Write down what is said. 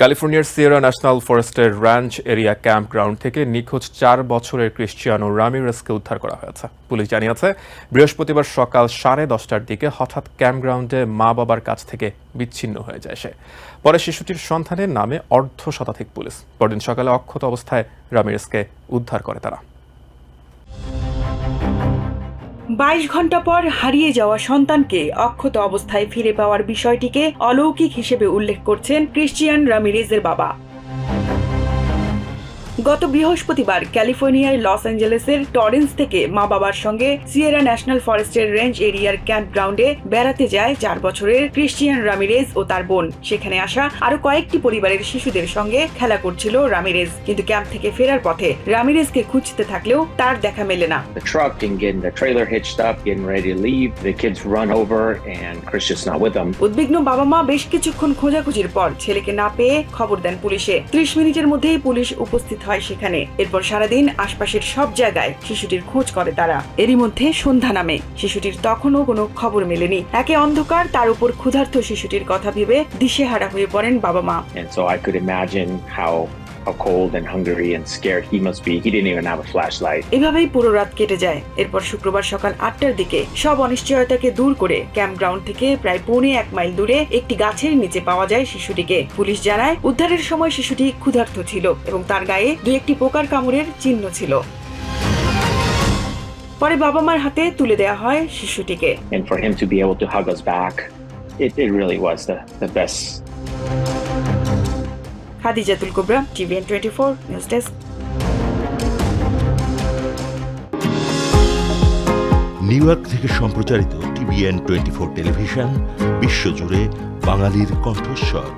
ক্যালিফোর্নিয়ার Sierra national ফরেস্টের ranch area camp ground থেকে নিখোঁজ চার বছরের ক্রিশ্চিয়ানো রামিরেসকে উদ্ধার করা হয়েছে। পুলিশ জানিয়েছে, বৃহস্পতিবার সকাল সাড়ে দশটার দিকে হঠাৎ ক্যাম্প গ্রাউন্ডে মা বাবার কাছ থেকে বিচ্ছিন্ন হয়ে যায় সে। পরে শিশুটির সন্তানের নামে অর্ধ শতাধিক পুলিশ। পরদিন সকালে অক্ষত অবস্থায় রামিরেসকে উদ্ধার করে তারা। বাইশ ঘণ্টা পর হারিয়ে যাওয়া সন্তানকে অক্ষত অবস্থায় ফিরে পাওয়ার বিষয়টিকে অলৌকিক হিসেবে উল্লেখ করছেন ক্রিশ্চিয়ান রামিরেজের বাবা। গত বৃহস্পতিবার ক্যালিফোর্নিয়ার লস অ্যাঞ্জেলেসের টরেন্স থেকে মা বাবার সঙ্গে সিয়েরা ন্যাশনাল ফরেস্টের রেঞ্জ এরিয়ার ক্যাম্প গ্রাউন্ডে বেড়াতে যায় চার বছরের ক্রিশ্চিয়ান রামিরেজ ও তার বোন। সেখানে আসা আরও কয়েকটি পরিবারের শিশুদের সঙ্গে খেলা করছিল রামিরেজ। কিন্তু ক্যাম্প থেকে ফেরার পথে রামিরেজকে খুঁজতে থাকলেও তার দেখা মেলে না. উদ্বিগ্ন বাবা মা বেশ কিছুক্ষণ খোঁজাখুঁজির পর ছেলেকে না পেয়ে খবর দেন পুলিশে। ত্রিশ মিনিটের মধ্যেই পুলিশ উপস্থিত হয় সেখানে। এরপর সারাদিন আশপাশের সব জায়গায় শিশুটির খোঁজ করে তারা। এরই মধ্যে সন্ধ্যা নামে। শিশুটির তখনও কোনো খবর মেলেনি। একে অন্ধকার, তার উপর ক্ষুধার্ত শিশুটির কথা ভেবে দিশেহারা হয়ে পড়েন বাবা মা। How cold and hungry and scared he must be. He didn't even have a flashlight. এভাবেই পুরো রাত কেটে যায় এরপর শুক্রবার সকাল আটটার দিকে সব অনিশ্চয়তাকে দূর করে ক্যাম্প গ্রাউন্ড থেকে প্রায় পৌনে এক মাইল দূরে একটি গাছের নিচে পাওয়া যায় শিশুটিকে পুলিশ জানায় উদ্ধারের সময় শিশুটি ক্ষুধার্ত ছিল এবং তার গায়ে দু একটি পোকার কামড়ের চিহ্ন ছিল পরে বাবা মার হাতে তুলে দেওয়া হয় শিশুটিকে And for him to be able to hug us back, it, it really was the, the best Khadijatul Kubra TVN twenty four news desk New York থেকে সম্প্রচারিত টিভিএন টোয়েন্টি ফোর টেলিভিশন, বিশ্বজুড়ে বাঙালির কণ্ঠস্বর।